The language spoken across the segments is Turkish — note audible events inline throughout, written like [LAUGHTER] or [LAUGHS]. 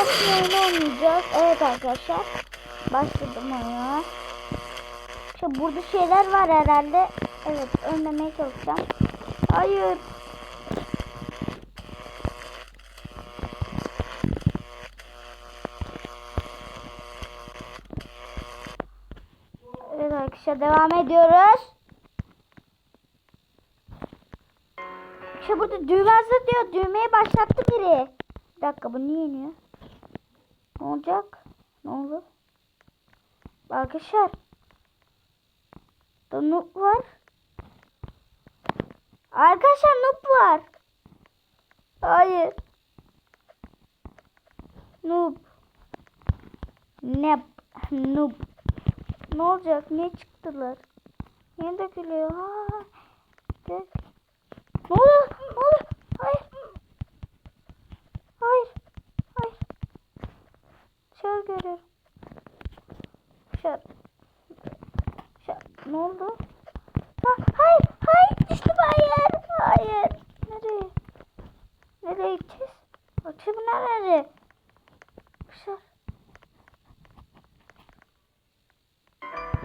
Yasin oyunu oynayacağız. Evet arkadaşlar. Başladım oyuna. Şimdi burada şeyler var herhalde. Evet önlemeye çalışacağım. Hayır. Evet arkadaşlar devam ediyoruz. İşte burada düğme diyor. Düğmeyi başlattı biri. Bir dakika bu niye iniyor? Ne olacak? Ne olur? Arkadaşlar. Da noob var. Arkadaşlar noob var. Hayır. Noob. Nep. Noob. Ne olacak? Niye çıktılar? Niye dökülüyor? Ha. Dök. Ne oluyor? Ne oluyor? Hayır. Hayır. Hayır. Şöyle görüyorum. Şöyle. Şöyle. Ne oldu? Ha, hayır. Hayır. Düştüm. Hayır. Hayır. Nereye? Nereye gideceğiz? Bakayım nerede? Dışarı.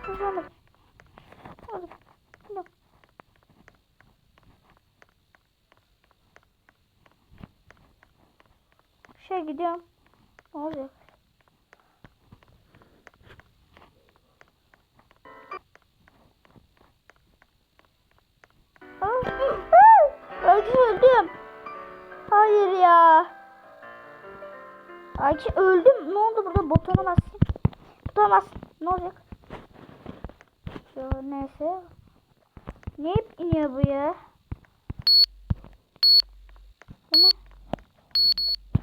Dışarı. Hadi. Hadi. Şey gidiyorum. Ne oluyor? Öldüm. Hayır ya. Belki öldüm. Ne oldu burada? Butona basayım. Butona bas. Ne olacak? Ya neyse. Ne hep iniyor bu ya? Bu ne?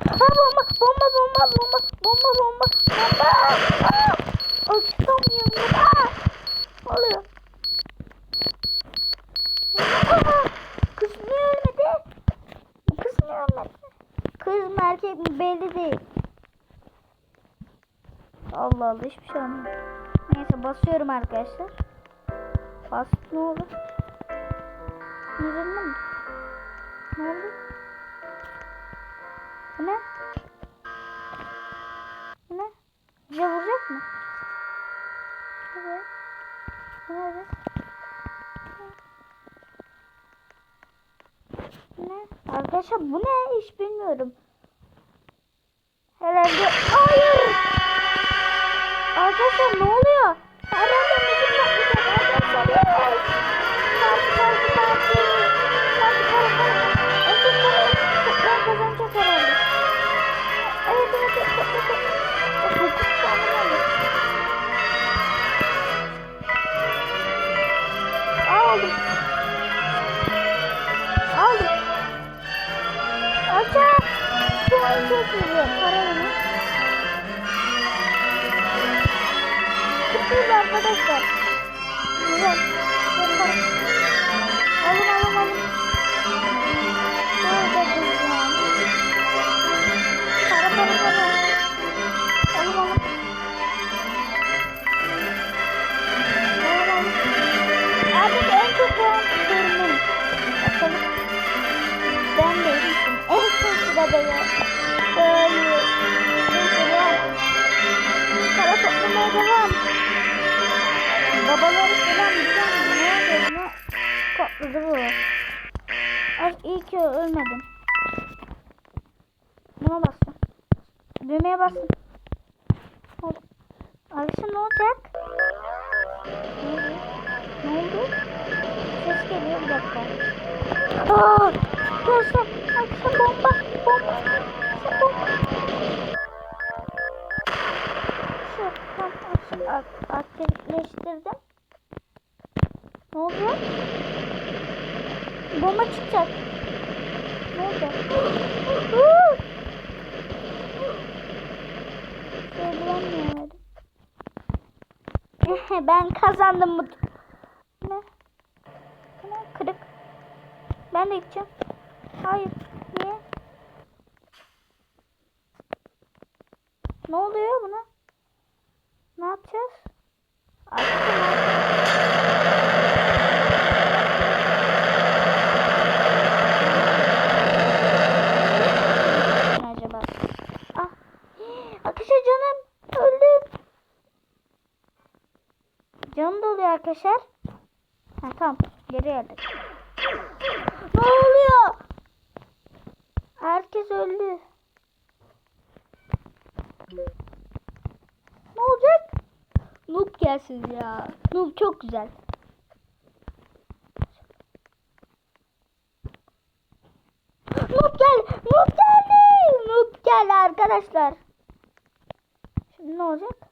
Ha bomba, bomba, bomba, bomba, bomba, bomba, bomba. Aa! Açıklamıyorum. Aa! Ne oluyor? Aa! Kız niye ölmedi? Bu kız niye ölmedi? Kız mı erkek mi belli değil. Allah Allah hiçbir şey anlamadım. Neyse basıyorum arkadaşlar. Bas ne oldu? Üzerinde mi? Ne oldu? Bu ne? Bu ne? Bize vuracak mı? Evet. Bu ne? be? Bu ne? Arkadaşlar bu ne? Hiç bilmiyorum. Herhalde... Hayır! Arkadaşlar ne oluyor? Patladı bu. Az iyi ki ölmedim. Buna bastım. Düğmeye bastım. Oldu. Arkadaşlar ne olacak? Ne oldu? Ses geliyor bir dakika. Aa! Arkadaşlar, arkadaşlar bomba, bomba. Arkadaşlar bomba. Şu, tamam, arkadaşlar, ak- aktifleştirdim. Ne oluyor? Bomba çıkacak. Ne! Şey bulamıyorum. ben kazandım bu. Ne? Ne? Kırık. Ben de gideceğim. Hayır. Niye? Ne oluyor buna? Arkadaşlar canım öldüm. Canım doluyor arkadaşlar. Ha tamam geri geldik. Ne oluyor? Herkes öldü. Ne olacak? Noob gelsin ya. Noob çok güzel. Noob gel. Noob geldi. Noob gel arkadaşlar. Ne olacak?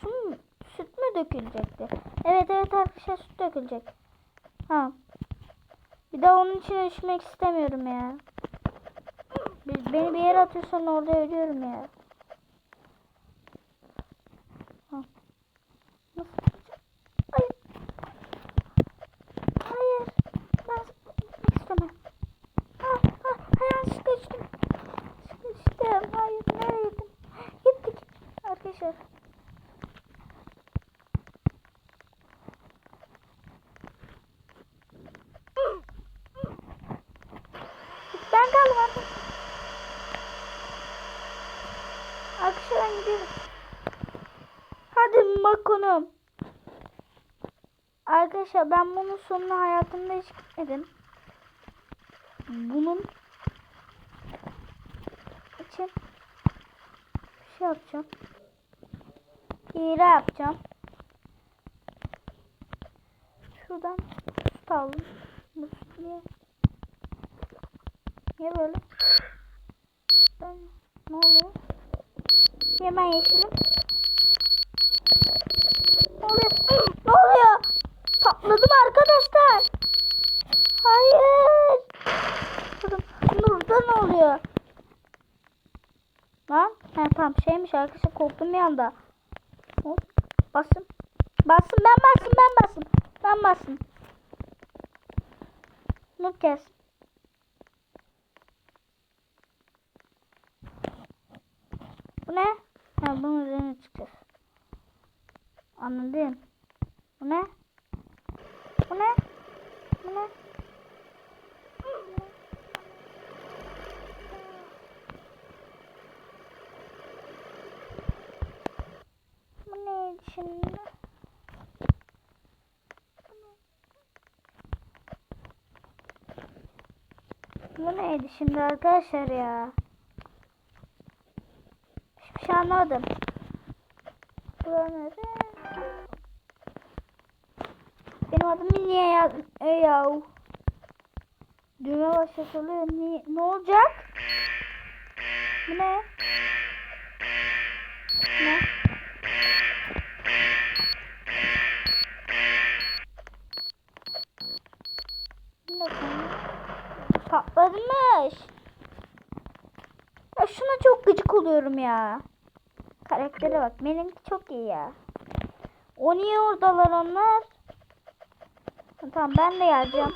Su? Süt mü dökülecekti? Evet evet arkadaşlar süt dökülecek. Ha. Bir daha onun içine düşmek istemiyorum ya. Beni bir yere atıyorsan orada ölüyorum ya. Ha. Nasıl yapacağım? Hayır. Hayır. Ben gitmek istemem. Ah, ah, hayır sıkıştım. Sıkıştım. Hayır nereye gittim? Gittik. Arkadaşlar. Ben kaldım artık. Arkadaşlar ben gidiyorum. Hadi makonum. Arkadaşlar ben bunun sonuna hayatımda hiç gitmedim. Bunun için bir şey yapacağım. Hile yapacağım. Şuradan süt aldım. Bu süt niye? Niye böyle? Ben, ne oluyor? Hemen yeşilim. Ne oluyor? [GASPS] ne oluyor? Patladım arkadaşlar. Hayır. Burada ne oluyor? Lan? Ha, tamam şeymiş arkadaşlar korktum bir anda. Hop. Basın. Basın ben basın ben basın. Ben basın. Noob gelsin. Bu ne? Ha bunun üzerine çıkacağız. Anladım. Bu ne? Bu ne? Bu ne? Bu neydi şimdi? Bu neydi şimdi arkadaşlar ya? Hiçbir şey anlamadım. Bura nere? Benim adımı niye yazdın? Ey yav. Düğme başlatılıyor. Niye? Ne olacak? Bu ne? Ne? Patlamış. Ya şuna çok gıcık oluyorum ya. Karaktere bak. Benimki çok iyi ya. O niye oradalar onlar? Tamam ben de geleceğim.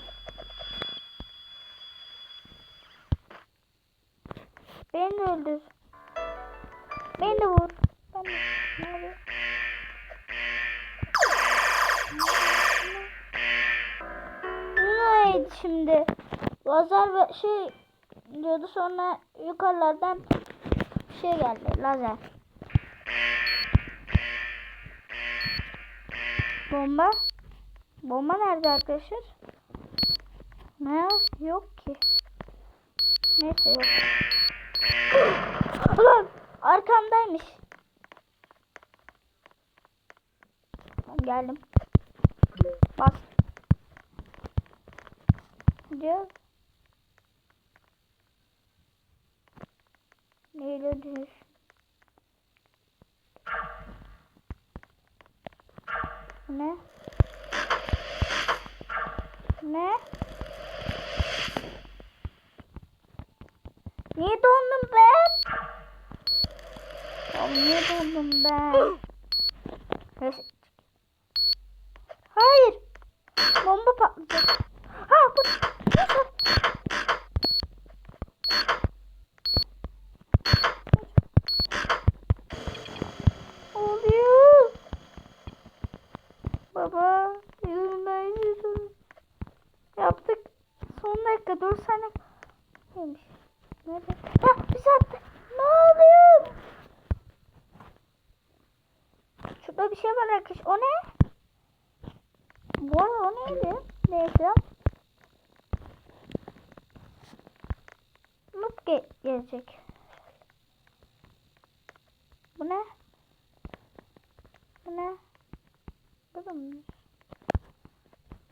Beni de öldür. Beni de vur. Ben de... Ne oluyor? Neydi şimdi? Lazer ve şey diyordu sonra yukarılardan şey geldi lazer. Bomba. Bomba nerede arkadaşlar? Ne? Yok ki. Neyse yok. [COUGHS] Ulan arkamdaymış. Geldim. Bas. Diyor. Neyle düş? Ne? Ne? Niye dondum ben? Oğlum niye dondum ben? Neyse. Hayır. Bomba patlayacak. Ha bu. Nasıl? Oluyor. Baba. Yüzümden yüzüm. Yaptık. Son dakika 4 saniye. Neymiş? Nerede? Ha bir oluyor? var arkadaşlar. O ne? Bu arada o neydi? Neyse. Noob ge gelecek. Bu ne? Bu ne? Bu da mı?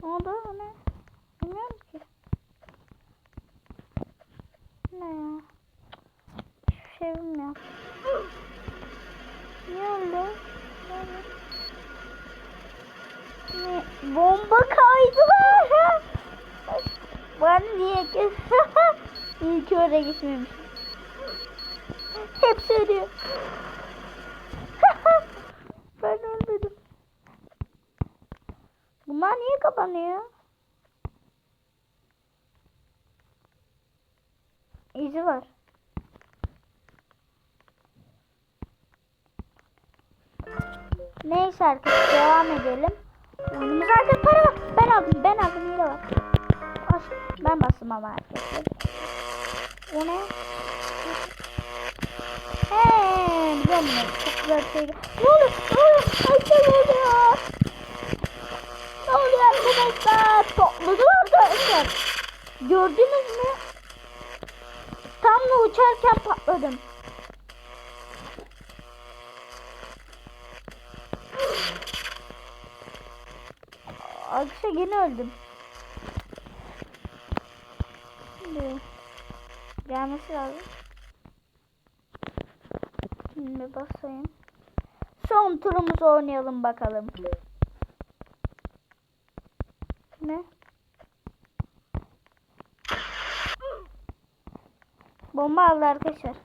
Ne oldu? Bu ne? Bilmiyorum ki. Ne ya? Hiçbir şey bilmiyorum. Ne oldu? Ne oldu? Ne? Bomba kaydılar. Ben niye? [LAUGHS] İyi ki oraya gitmemişim. Hepsi ölüyor. [LAUGHS] ben ölmedim. Bunlar niye kapanıyor? İzi var. Neyse arkadaşlar devam edelim. Oyunumuz artık para var. Ben aldım ben aldım yine bak. Bas, ben bastım ama arkadaşlar. O ne? Heee biliyorum ben. Çok güzel şeydi. Ne oluyor? Ne oluyor? Ay ne oluyor? Ne oluyor arkadaşlar? Topladılar arkadaşlar. Gördünüz mü? Tam da uçarken patladım. Arkadaşlar yine öldüm. Şimdi gelmesi lazım. Şimdi basayım. Son turumuzu oynayalım bakalım. Ne? Bomba aldı arkadaşlar.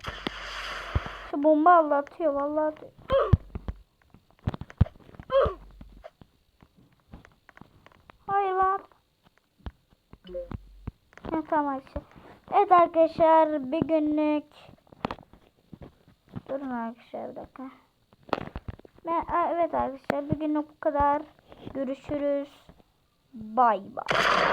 Şu bomba aldı atıyor vallahi atıyor. Hayır lan. Arkadaşlar. Evet arkadaşlar bir günlük Durun arkadaşlar bir dakika. Ben, evet arkadaşlar bir günlük bu kadar. Görüşürüz. Bay bay.